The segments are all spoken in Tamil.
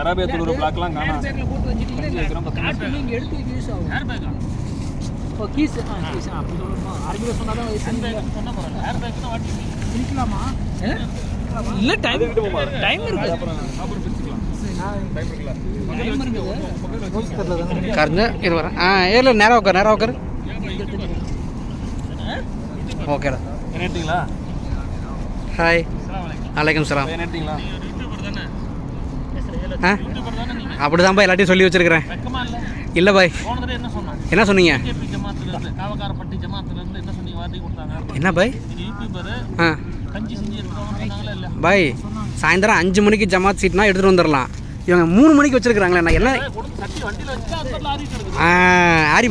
தராபியத்தூர் பிளாக்லாம் காணாம் இப்போ கீஸ் கீஸ் அப்படி சொல்லணுமா சொன்னால் இருக்கலாமா இல்லை டைம் டைம் இருக்கு. கரைஞ்ச இரு வரேன் ஆ ஏல நேரம் உட்கார் நேரம் உட்கார் ஓகேடா. என்ன எடுத்தீங்களா? ஹாய் அலைக்கும். சலாம். என்ன எடுத்தீங்களா? யூடியூபர் தானே. ஆ? அப்படி தான்ப்பா எல்லாத்தையும் சொல்லி வச்சுருக்கிறேன். இல்லை பாய். என்ன சொன்னீங்க? என்ன பாய்? ஆ. பாய் சாயந்தரம் அஞ்சு மணிக்கு ஜமாத் சீட்னா எடுத்துகிட்டு வந்துடலாம் இவங்க மூணு மணிக்கு வச்சுருக்குறாங்களே நான் என்ன ஆரி ஆறி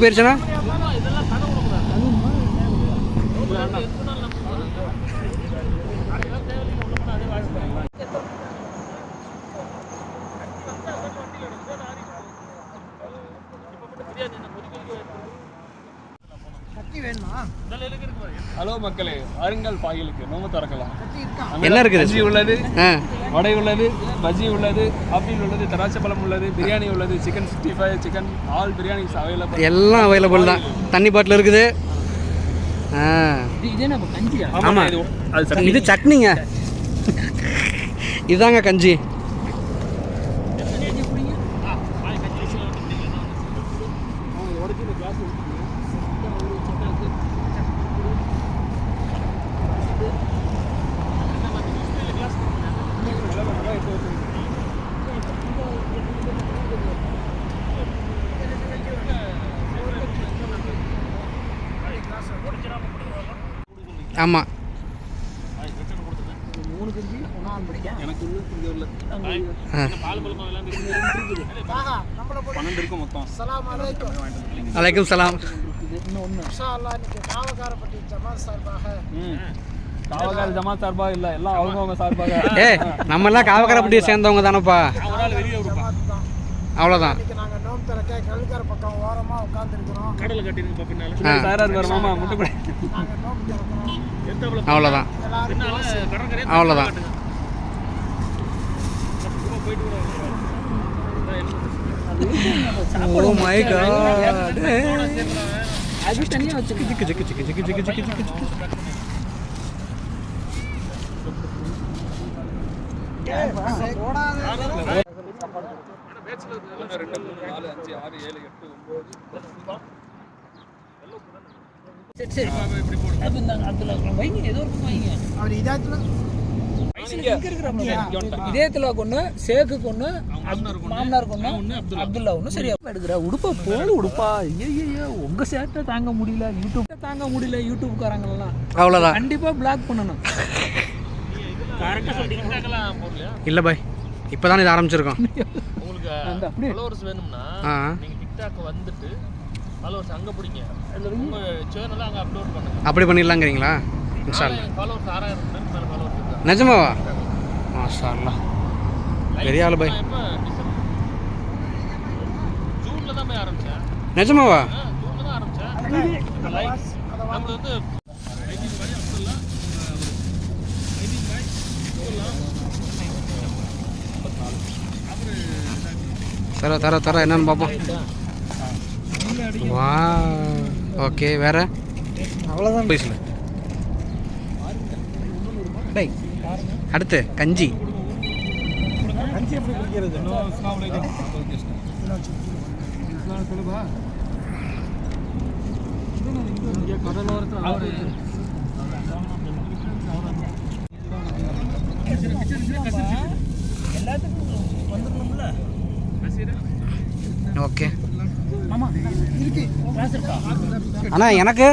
ஹலோ மக்களே அருங்கல் பாயிலுக்கு. நோம்பு திறக்கலாம். என்ன இருக்குது? கஞ்சி உள்ளது ஆ. வடை உள்ளது பஜ்ஜி உள்ளது ஆப்பிள் உள்ளது திராட்சை பழம் உள்ளது பிரியாணி உள்ளது chicken sixty five chicken all biryanis available எல்லாம் அவைலபிள் தான். தண்ணி பாட்டில் இருக்குது. ஆ. இது சட்னிங்க. இதாங்க கஞ்சி கஞ்சி குடிங்க ஆமாம் மூணு கஞ்சி ஒன்றாம் படிக்க எனக்கு உள்ள இங்க உள்ள ஆ பன்னெண்டு இருக்கும் மொத்தம் அலைக்கும் சலாம். காவகார ஜமாத் சார்பா இல்ல எல்லாம் அவங்க அவங்க சார்பாக. ஏ நம்ம எல்லாம் காவக்கரப்பட்டியை சேர்ந்தவங்க தானப்பா. அவ்வளோதான் கடலை கட்டிருக்கு பின்னால. ஆ. சாரா இருக்காரு மாமா முட்டுப்படி எந்த அவ்வளோதான் பின்னால கடற்கரை அவ்வளோதான் ஓ மை காட் அது சிக்கு சிக்கு ரெண்டு மூணு நாலு அஞ்சு ஆறு ஏழு எட்டு ஒன்பது. சரி சரி. அப்போ இந்தாங்க அதில் வைங்க ஏதோ இருக்கும் வைங்க. இங்க. இருக்கிற இதயத்தில் கொண்டு சேக்குக்கு ஒன்று மாமனாருக்கு ஒன்று அப்துல்லா. ஒன்று சரியா. எடுக்கிற உடுப்பா ஐயோ உங்க சேட்டை தாங்க முடியல யூடியூப் தாங்க முடியல யூடியூப்காரங்கெல்லாம் அவ்வளோதான் கண்டிப்பா பிளாக் பண்ணணும். கரெக்டாக இல்லை பாய் இப்போ தான் இது ஆரம்பிச்சிருக்கோம். ஃபாலோவர்ஸ் வேணும்னா நீங்க டிக்டாக் வந்துட்டு ஃபாலோவர்ஸ் அங்க பிடிங்க. உங்க சேனலை அங்க அப்லோட் பண்ணுங்க. அப்படி பண்ணிடலாங்கிறீங்களா? இன்ஷா நாளை என் ஃபாலோவர்ஸ் ஆறாயிரம் பேருக்கு மேல ஃபாலோவர்ஸ் இருக்காங்க. நிஜமாவா? மாஷா அல்லா பெரிய ஆளு டிசம்பர் ஜூன்ல தான் போய் ஆரம்பிச்சேன். நிஜமாவா? ஜூன்ல தான் ஆரம்பிச்சேன். லைக்ஸ் நம்மள வந்து தர தர தர என்னன்னு பார்ப்போம் வா ஓகே வேற? அவ்வளோதான் பேசல டேய் அடுத்து கஞ்சி. ஓகே. அண்ணா எனக்கு?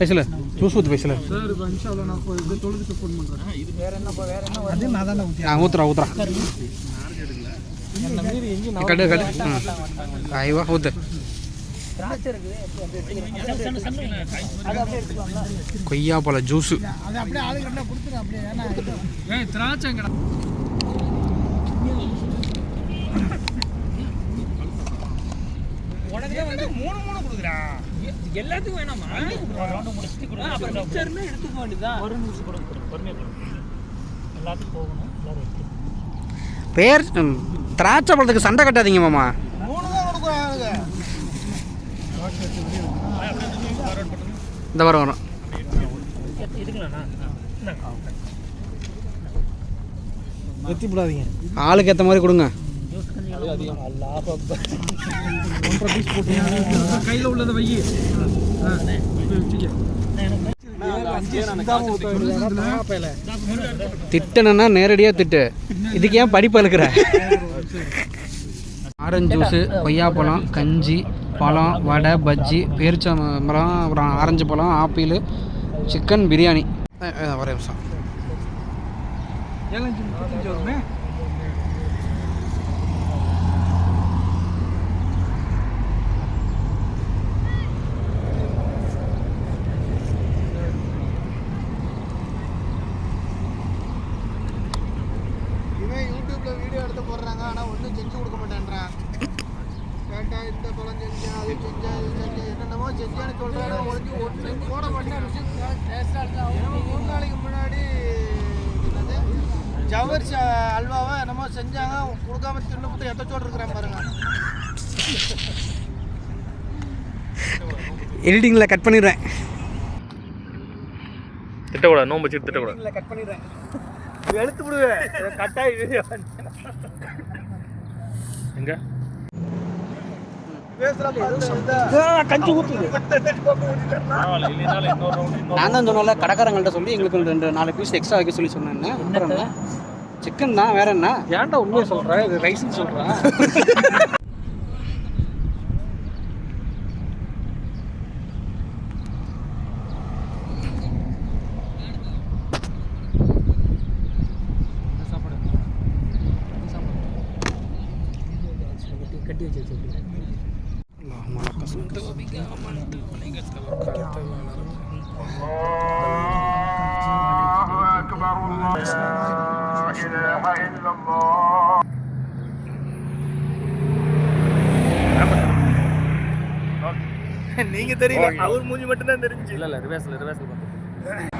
பேசல. ஜூஸ் ஊற்று பேசல. ஊத்துறா ஊத்துறா. கடு கடு ம் ஐவா ஊத்து. கொய்யா பழ ஜூஸு. உனக்கு வந்து மூணு மூணு கொடுக்குறா. எல்லாத்துக்கும் வேணாமா? ரவுண்டு முடிச்சுட்டு ஆ, அப்புறம் எடுத்துக்க வேண்டியதுதான் ஒரு நிமிஷம் பொறுமையாக எல்லாத்துக்கும் போகணும் பேர் திராட்சை பழத்துக்கு சண்டை கட்டாதீங்க மாமா. இந்த வரும் வரும். வெத்தி ஆளுக்கு ஏற்ற மாதிரி கொடுங்க. கையில் உள்ளதை வை திட்டணுன்னா நேரடியாக திட்டு. இதுக்கு ஏன் படிப்பு அழுக்கிற? ஆரஞ்சு ஜூஸு கொய்யாப்பழம் கஞ்சி பழம் வடை பஜ்ஜி பேரிச்ச மரம் அப்புறம் ஆரஞ்சு பழம் ஆப்பிள் சிக்கன் பிரியாணி. ஒரே நிமிஷம் ஏழஞ்சு முப்பத்தஞ்சு வருமே இவன் யூடியூப்ல வீடியோ எடுத்து போடுறாங்க ஆனா ஒன்றும் செஞ்சு கொடுக்க மாட்டேன்றான் கேட்டா இந்த பழம் செஞ்சேன் அது செஞ்சேன் இது செஞ்சேன் என்னென்னமோ செஞ்சேன்னு சொல்றாங்க ஒழிஞ்சு ஒன்றும் போட மாட்டேன் மூணு நாளைக்கு முன்னாடி என்னது ஜவர்ஸ் அல்வாவை என்னமோ செஞ்சாங்க. கொடுக்காம தின்னு எத்த சோடு இருக்கிறேன் பாருங்க. எடிட்டிங்கில் கட் பண்ணிடுறேன். திட்டக்கூடாது நோம்பு வச்சுட்டு திட்டக்கூடாது. இல்லை கட் பண்ணிடுறேன். எடுத்து விடுவேன். கட்டாயி வீடியோ எங்க? கஞ்சி ஊற்றுது நான் தான் சொன்னல கடைக்காரங்கள்ட்ட சொல்லி எங்களுக்கு ரெண்டு நாலு பீஸ் எக்ஸ்ட்ரா வைக்க சொல்லி சொன்னேன் அப்புறம் சிக்கன் தான் வேற என்ன? ஏன்டா உண்மையை சொல்கிறேன் இது ரைஸ்னு சொல்கிறேன் கட்டி வச்சு நீங்க தெரியல அவர் மூஞ்சி மட்டும் தான் தெரிஞ்சு. இல்லை இல்லை ரிவர்ஸில் ரிவர்ஸில்